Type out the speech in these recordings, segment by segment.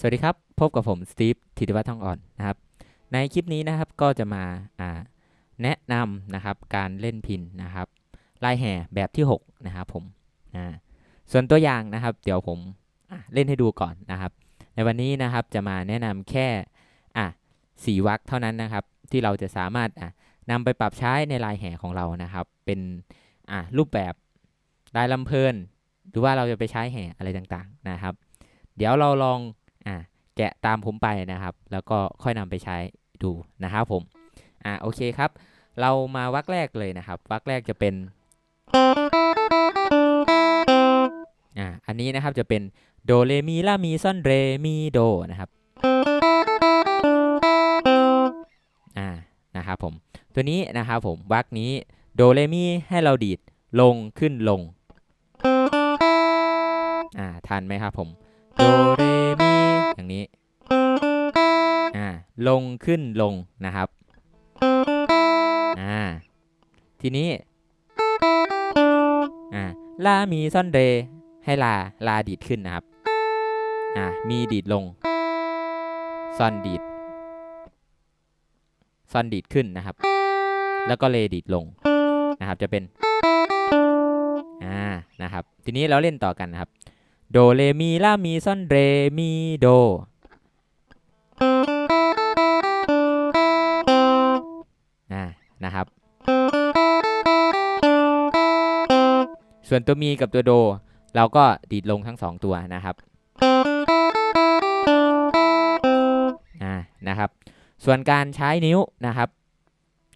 สวัสดีครับ พบกับผมสตีฟธิติวัฒน์ทองอ่อนนะครับ ในคลิปนี้นะครับก็จะมาแนะนำนะครับการเล่นพินนะครับลายแห่แบบที่6นะครับผมอ่าส่วนตัวอย่างนะครับ เดี๋ยวผมเล่นให้ดูก่อนนะครับ ในวันนี้นะครับจะมาแนะนำแค่อะสี่วักเท่านั้นนะครับ ที่เราจะสามารถอะนำไปปรับใช้ในลายแห่ของเรานะครับ เป็นอะรูปแบบลายลำเพลิน หรือว่าเราจะไปใช้แห่อะไรต่างๆนะครับ เดี๋ยวเราลอง อะแกะตามผมไปนะครับ แล้วก็ค่อยนำไปใช้ดูนะครับผมอะโอเคครับ เรามาวักแรกเลยนะครับ วักแรกจะเป็นอะอันนี้นะครับจะเป็นโดเรมีลามีซอนเรมีโดนะครับอ่านะครับผมตัวนี้นะครับผมวักนี้โดเรมีให้เราดีดลงขึ้นลงอ่าทันไหมครับผมโดเรมี อย่างนี้อ่าลงขึ้นลงนะครับอ่าทีนี้อ่าลา มีซ่อนเร ให้ลา ลาดีดขึ้นนะครับอ่ามีดีดลง ซ่อนดีด ซ่อนดีดขึ้นนะครับ แล้วก็เลดีดลงนะครับ จะเป็น อ่า นะครับ ทีนี้เราเล่นต่อกันนะครับ โดเรมีลามีซอนเรมีโด นะนะครับ ส่วนตัวมีกับตัวโด เราก็ดีดลงทั้งสองตัวนะครับอ่านะครับ ส่วนการใช้นิ้วนะครับ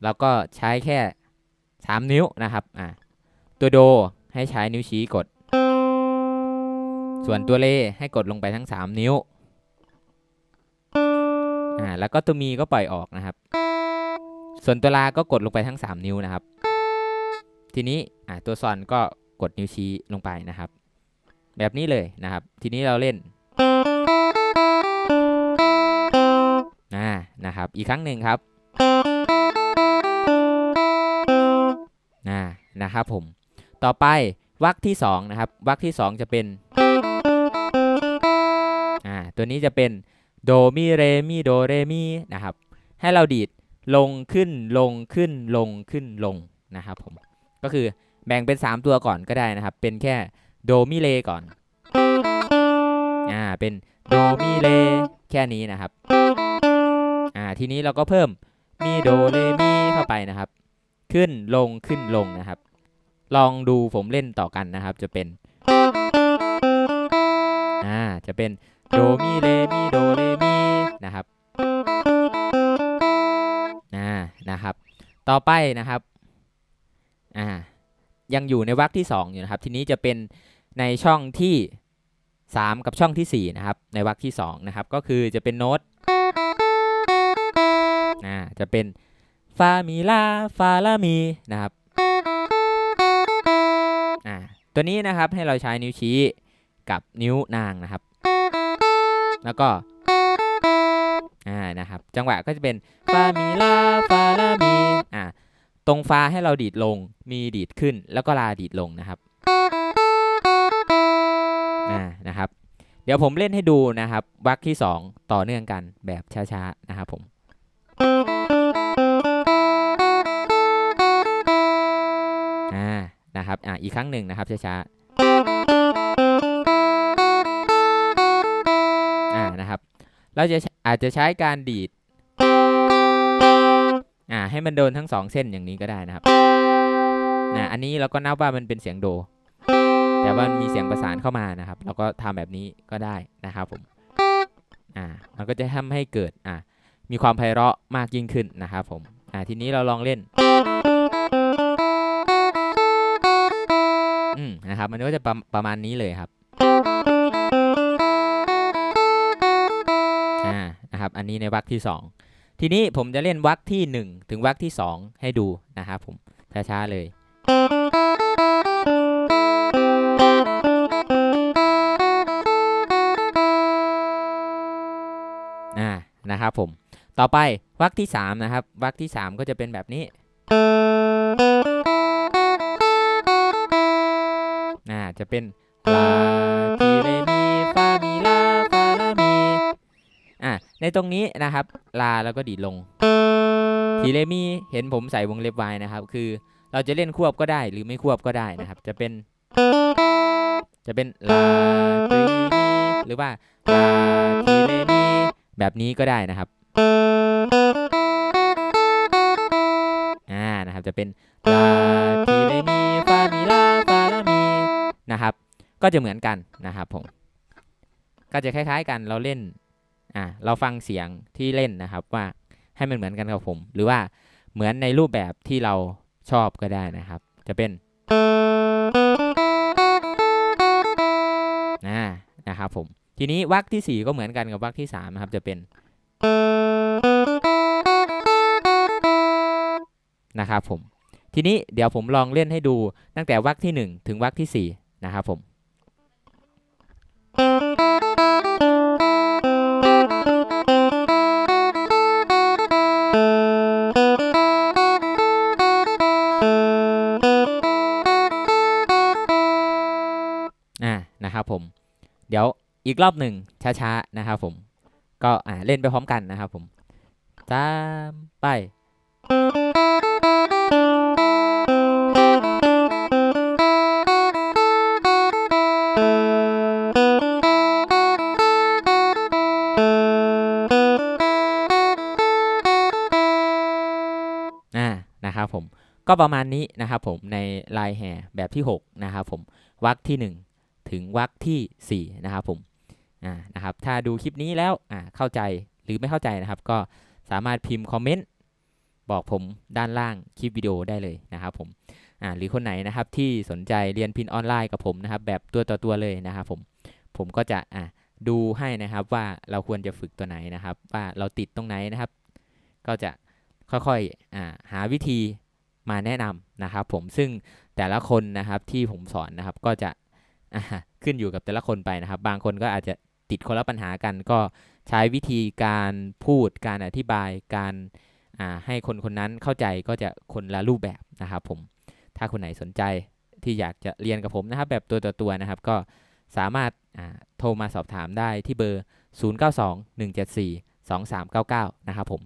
เราก็ใช้แค่ 3 นิ้วนะครับอ่าตัวโดให้ใช้นิ้วชี้กด ส่วนตัวเลให้กดลงไปทั้ง 3 นิ้ว อ่า แล้วก็ตัวมีก็ปล่อยออกนะครับ ส่วนตัวลาก็กดลงไปทั้ง 3 นิ้วนะครับ ทีนี้ อ่า ตัวซอนก็กดนิ้วชี้ลงไปนะครับ แบบนี้เลยนะครับ ทีนี้เราเล่น อ่า นะครับ อีกครั้งหนึ่งครับ อ่า นะครับผม ต่อไปวรรคที่2นะครับวรรคที่ 2 จะเป็น อ่าตัวนี้จะเป็นโดมิเรมิโดเรมินะครับ ให้เราดีดลงขึ้นลงขึ้นลงขึ้นลงนะครับผมก็คือแบ่งเป็น 3 ตัวก่อนก็ได้นะครับ เป็นแค่โดมิเรก่อนอ่าเป็นโดมิเรแค่นี้นะครับอ่าทีนี้เราก็เพิ่มมีโดเรมิเข้าไปนะครับ ขึ้นลงขึ้นลงนะครับ ลองดูผมเล่นต่อกันนะครับ จะเป็นอ่าจะเป็น โดมิเรมิโดเรมินะครับอ่านะครับ ต่อไปนะครับอ่ายังอยู่ในวรรคที่ 2 อยู่นะครับ ทีนี้จะเป็นในช่องที่ 3 กับช่องที่ 4 นะครับ ในวรรคที่2นะครับ ก็คือจะเป็นโน้ตอ่าจะเป็นฟามีลาฟาลามีนะครับอ่าตัวนี้นะครับให้เราใช้นิ้วชี้กับนิ้วนางนะครับ แล้วก็อ่านะครับ จังหวะก็จะเป็นฟามีลาฟาลามีอ่าตรงฟาให้เราดีดลง มีดีดขึ้น แล้วก็ลาดีดลงนะครับอ่านะครับ เดี๋ยวผมเล่นให้ดูนะครับวรรคที่ 2 ต่อเนื่องกันแบบช้าๆนะครับผมอ่านะครับอ่าอีกครั้งหนึ่งนะครับช้าๆ เราจะอาจจะใช้การดีดอ่าให้มันโดนทั้งสองเส้นอย่างนี้ก็ได้นะครับนะอันนี้เราก็นับว่ามันเป็นเสียงโด แต่ว่ามีเสียงประสานเข้ามานะครับ เราก็ทำแบบนี้ก็ได้นะครับผมอ่ามันก็จะทำให้เกิดอ่ามีความไพเราะมากยิ่งขึ้นนะครับผมอ่าทีนี้เราลองเล่นอืมนะครับมันก็จะประประมาณนี้เลยครับ อันนี้ในวรรคที่ 2 ทีนี้ผมจะเล่นวรรคที่ 1 ถึงวรรคที่ 2 ให้ดูนะครับผมช้าๆเลยนะครับผมต่อไปวรรคที่ 3 นะครับวรรคที่ 3 ก็จะเป็นแบบนี้อ่าจะเป็นลา ในตรงนี้นะครับ ลาแล้วก็ดีดลงทีเรมีเห็นผมใส่วงเล็บไว้นะครับ คือเราจะเล่นควบก็ได้หรือไม่ควบก็ได้นะครับ จะเป็น จะเป็นลาทีมีหรือว่าลาทีเรมีแบบนี้ก็ได้นะครับอ่านะครับจะเป็นลาทีเรมีฟามีลาฟาลามีนะครับ ก็จะเหมือนกันนะครับผมก็จะคล้าย ๆ กันเราเล่น อ่าเราฟังเสียงที่เล่นนะครับว่าให้มันเหมือนกันกับผม หรือว่าเหมือนในรูปแบบที่เราชอบก็ได้นะครับ จะเป็นอ่านะครับผมทีนี้วรรคที่ 4 ก็เหมือนกันกับวรรคที่3นะครับจะเป็นนะครับผมทีนี้เดี๋ยวผมลองเล่นให้ดูตั้งแต่วรรคที่ 1 ถึงวรรคที่4นะครับผม เดี๋ยวอีกรอบหนึ่งช้าๆนะครับผม ก็อ่าเล่นไปพร้อมกันนะครับผมตามไปนะครับผมก็ประมาณนี้นะครับผมในลายแห่แบบที่ 6 นะครับผมวรรคที่ 1 ถึงวรรคที่4นะครับผมอ่านะครับถ้าดูคลิปนี้แล้วอ่าเข้าใจหรือไม่เข้าใจนะครับ ก็สามารถพิมพ์คอมเมนต์บอกผมด้านล่างคลิปวิดีโอได้เลยนะครับผมอ่าหรือคนไหนนะครับที่สนใจเรียนพินออนไลน์กับผมนะครับ แบบตัวต่อตัวเลยนะครับผมผมก็จะอ่าดูให้นะครับว่าเราควรจะฝึกตัวไหนนะครับ ว่าเราติดตรงไหนนะครับ ก็จะค่อยๆอ่าหาวิธีมาแนะนำนะครับผมซึ่งแต่ละคนนะครับที่ผมสอนนะครับก็จะ ขึ้นอยู่กับแต่ละคนไปนะครับ บางคนก็อาจจะติดคนละปัญหากัน ก็ใช้วิธีการพูดการอธิบายการให้คนคนนั้นเข้าใจก็จะคนละรูปแบบนะครับผมถ้าคนไหนสนใจที่อยากจะเรียนกับผมนะครับ แบบตัวต่อตัวนะครับ ก็สามารถโทรมาสอบถามได้ที่เบอร์ 0921742399 นะครับผม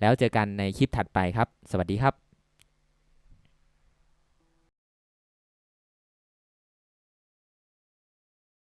แล้วเจอกันในคลิปถัดไปครับ สวัสดีครับ